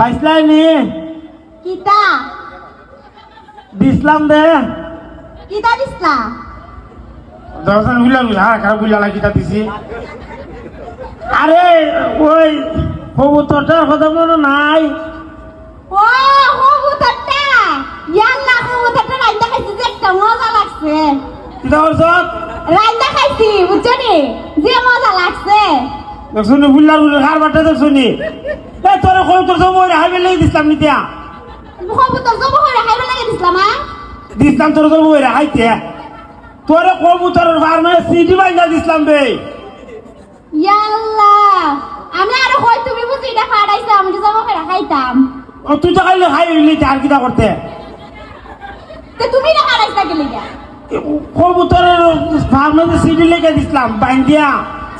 ফাইসলাই নি? কিতা? দিসলাম দে কিতা দিছলা? দর্শন বুঝলাম হ্যাঁ খারাপ বুঝলা কিতা দিছি? আরে ওই কবুতরটার কথা মনে নাই। ও কবুতরটা ইয়াল্লা কবুতরটা রাইন্দা খাইছি যে একটা মজা লাগছে। কিতা করছ রাইন্দা খাইছি বুঝছ যে মজা লাগছে। দেখছনি বুঝলাম খার বাটা দেখছনি এ তোর কবুতর সব ওই হাইবে লেগে দিসলাম নিতিয়া কবুতর জব করে খাইবে লাগে দিছলা মা দিসলাম তোর সব ওই হাইতে তোর কবুতরের ফার্মে সিটি বাইন্দা দিসলাম বে। ইয়াল্লা আমি আরও কই তুমি বুঝি এটা ফাড়াইছো আমি জব করে খাইতাম ও তুই তো খাইলে খাই নিতে আর কিতা করতে তে তুমি না ফাড়াইছা কে লিগা কবুতরের ফার্মে সিটি লেগে দিসলাম বাইন্দিয়া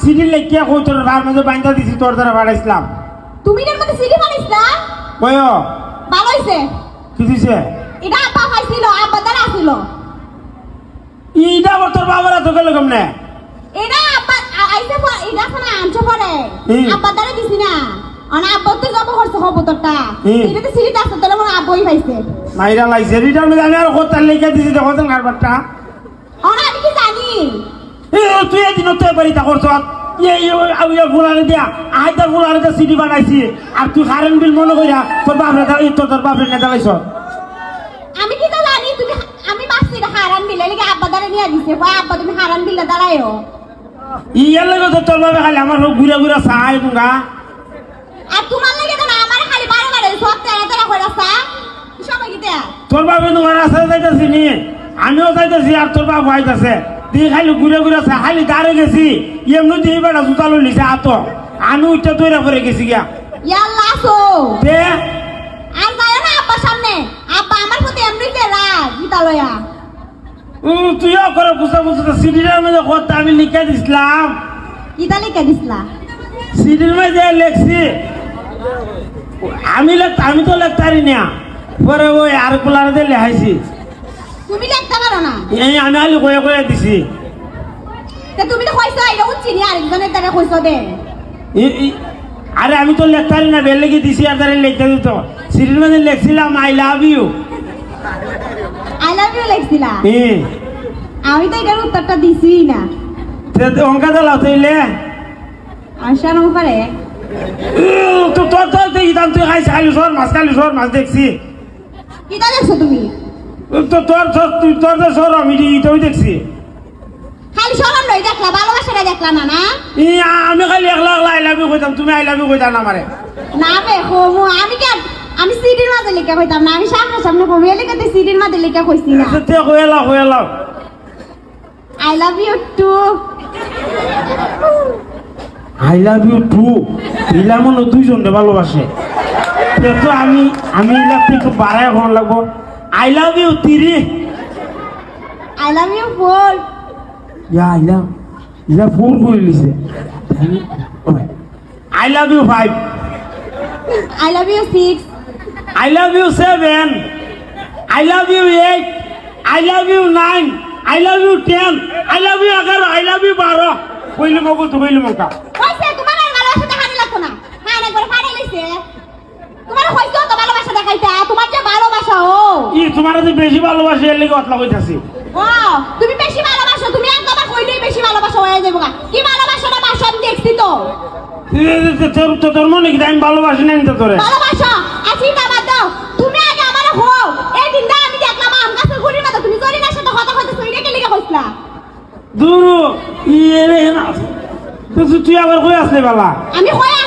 সিটি লেগিয়া কবুতরের ফার্মে বাইন্দা দিছি তোর দ্বারা বাড়াইছিলাম তুমি এর মধ্যে সিডি ফাড়াইছা কয়? ভালো হইছে। কি দিছে? এটা আব্বা খাইছিল আব্বা দ্বারা আসিল ইটা আবার তোর বাবার তো গেল কেমনে? এটা আব্বা আ- আইছে প- এটা খানা আনছে পরে। আব্বা দ্বারা দিছি না। অনা আব্বা তো যাব করছে কবুতরটা হুম। এটা তো সিঁড়িতে আসতে তাহলে মনে আব্বাই পাইছে। মাইরা লাইছে মধ্যে আমি আর কোথায় লেগে দিছি দেখো তো কারবারটা অনা আমি কি জানি? এ তুই এদিন তো বাড়ি তা করছ ফুলারে দিয়া আইতার বানাইছি। আর তুই কারেন্ট বিল মনে কইরা তোর বাপরে দাঁড়াই তোর তোর বাপরে না দাঁড়াইছ আমি কি তো জানি তুমি আমি বাসছি এটা হারান বিলে লিগে আব্বা দ্বারা নিয়ে দিছে। কয় আব্বা তুমি হারান বিলে দাঁড়ায়ও ইয়ার লাগে তো তোর বাপে খালি আমার সব ঘুরে ঘুরে চাই তুঙ্গা আর তোমার লাগে তো না আমার খালি বারে বারে সব তেরা তেরা করে আসা সবাই কি দেয়া তোর বাপে তোমার রাস্তায় যাইতেছি নি আমিও যাইতেছি আর তোর বাপ আইতেছে। তুই খালি ঘুরে ঘুরে খালি দাঁড়ে গেছি। এমনি তুই বেটা জুতা লইছে আত আমি উঠতে তৈরি করে গেছি গিয়া। ইয়াল্লা আসো দে। আর যায় না আব্বার সামনে। আব্বা আমার প্রতি এমনিতে রাগ বিদ্যালয়া উম, তুইও করে বুঝতে মধ্যে কথা আমি লিখে দিছিলাম। ইতালি কে দিছলা? সিডির মধ্যে লেখছি। আমি লেখ আমি তো লেখতারি না পরে ওই আর কুলারে লেখাইছি। তুমি লিখতে পারো না। এই আমি আলি কয়ে কয়ে দিছি। তে তুমি তো কইছো এটা উচ্ছি নি আরেকজনের দ্বারা কইছো দে। আরে আমি তো লেখতারি না বেল লেগে দিছি আর তারা লিখতে দিত। সিডির মধ্যে লেখছিলাম I love you. I love you লিখছিলা? আমি তো এটার উত্তরটা দিছি না। অঙ্কা চালাও তুইলে করে উম, তো তোর তোর দাম তুই খাইছি খালি সর মাছ খালি সর মাছ দেখছি। কিটা দেখছ তুমি? তো তোর তুই তোর তো সর আমি এটাও দেখছি। খালি শরম লই দেখলা ভালোবাসাটা দেখলা না না? আমি খালি একলা একলা আই লাভ ইউ কইতাম তুমি আই লাভ ইউ কইতা না আমারে। না বে হোমু আমি কেন আমি সিডির মাঝে লিখে কইতাম না আমি সামনে সামনে কবি লিখে সিডির মাঝে লিখে কইছি না। তে লাও কয়ে I love you two. I love you two ইলা মনে দুইজন ভালোবাসে। তে আমি আমি ইলা একটু বাড়াই এখন লাগবো। I love you three I love you four ইয়া ইলা ইলা ফোন করে লিছে I love you five I love you six I love you seven I love you eight I love you nine I love you ten I love you এগারো I love you বারো কইলি মগো তো কইলি কইছে তোমার আর ভালোবাসা দেখানি লাগতো না হ্যাঁ একবার ফাড়ে লইছে তোমার হইতো তো ভালোবাসা দেখাইতা তোমার যে ভালোবাসা ও ই তোমার যে বেশি ভালোবাসে এর লেগে অতলা কইতাছি। ও তুমি বেশি ভালোবাসো তুমি একবার কইলেই বেশি ভালোবাসা হয়ে যাবে। কি ভালোবাসাটা বাসা আমি দেখছি তো। তোর তো তোর মনে কি আমি ভালোবাসি না তো তোরে? ভালোবাসা? আছি না বাদ দাও। তুমি আগে আমার হও। এই দিনটা আমি দেখলাম আম গাছের ঘুরির মতো। তুমি জরিনার সাথে কথা কইতে সুইরে কে লিখে কইছলা? দুরু ইয়ে রে না তুই- তুই আবার কই আসলে বালা? আমি হয়ে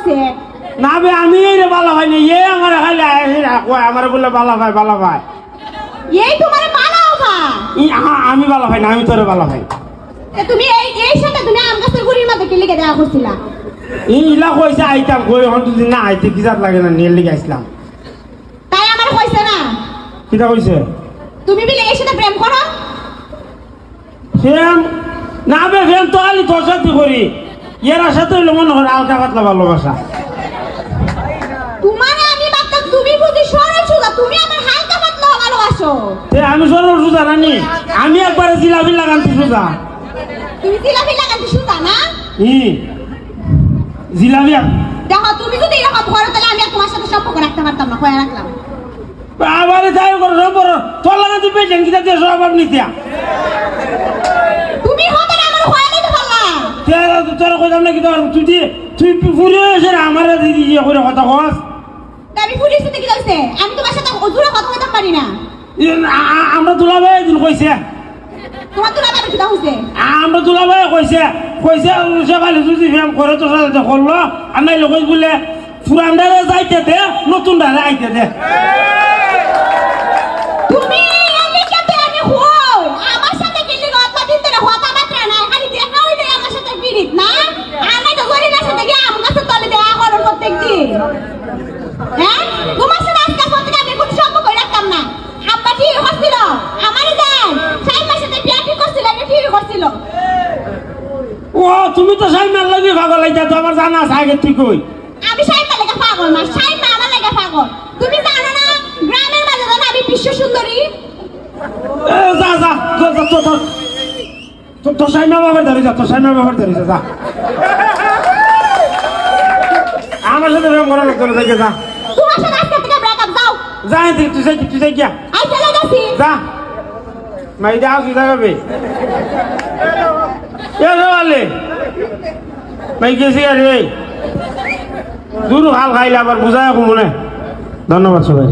হইছে না বে আমি এই রে বালা ভাই না এ আমার খালি কয় আমার বলে বালা ভাই বালা ভাই। এই তোমার মানাও ভা ই আমি বালা ভাই না আমি তোরে বালা ভাই। এ তুমি এই এই সাথে তুমি আম গাছের ঘুরির মতো কে লিখে দেওয়া করছিলা? ই ইলা কইছে আইতাম কই হন তুই না আইতে কি জাত লাগে না নিয়ে লিগে আসলাম তাই আমার কইছে না? কিটা কইছে? তুমি বিলে এর সাথে প্রেম করো। ফেম না বে ফেম তো আলি তোর সাথে করি। এর সাথে হইল মনে হয় আলকা পাতলা ভালোবাসা। তোমার আমি ভাবতাম তুমি বুঝি সরল সুদা তুমি আমার হালকা পাতলা ভালোবাসো। তে আমি সরল সুজা রানি। আমি একবারে জিলাপি লাগান্তি সুজা। তুমি জিলাপি লাগাতে সুতা না? ই জিলাপি দেখো তুমি যদি এরকম করো তাহলে আমি আর তোমার সাথে সম্পর্ক রাখতে পারতাম না কয়ে রাখলাম। আবার যাই করো তোর লাগে তুই পেটেন কিনা দিয়ে সব নিতিয়া। তুমি হতে না আমার হয়ে নিতে পারলাম তোর কইতাম নাকি তোর তুই দিয়ে তুই ফুরি রে আমার দিদি ইয়ে করে কথা কস আমি পুলিশ সাথে কি হয়েছে আমি তোমার সাথে জোরে কথা বলতে পারি না। ই, আ- আ- আমরা দুলাভাই দিন কইছে তোমার আমার কিটা হয়েছে আমরা দুলাভাই কইছে কইছে সে খালি যদি ফেম করে তোর সাথে করল আর নাই লোক বলে ফুরান্ডারে যাইতে দে নতুন ডারে আইতে দে। তো সাই মেল লাগি ভাগল আইতা তো আমার জানা আছে আগে তুই কই। আমি সাইড লেগে পাগল না সাইড না আমার লেগে পাগল। তুমি জানো না গ্রামের মাঝে জানো আমি বিশ্ব সুন্দরী। এ, যা যা তো যা, তোর তোর তোর তোর সাইমা বাবার ধরে যা তোর সাইমা বাবার ধরে যা যা। আমার সাথে ফেম করা লাগতো না যা। তোমার সাথে আজকে থেকে ব্রেকআপ দাও যা তুই তুই যাই তুই যাই গিয়া। আই চলে গেছি যা। মাই দা আসি যাবে এ রে মাই গেছি এই দূর হাল খাইলে আবার বুঝায় মনে ধন্যবাদ সবাই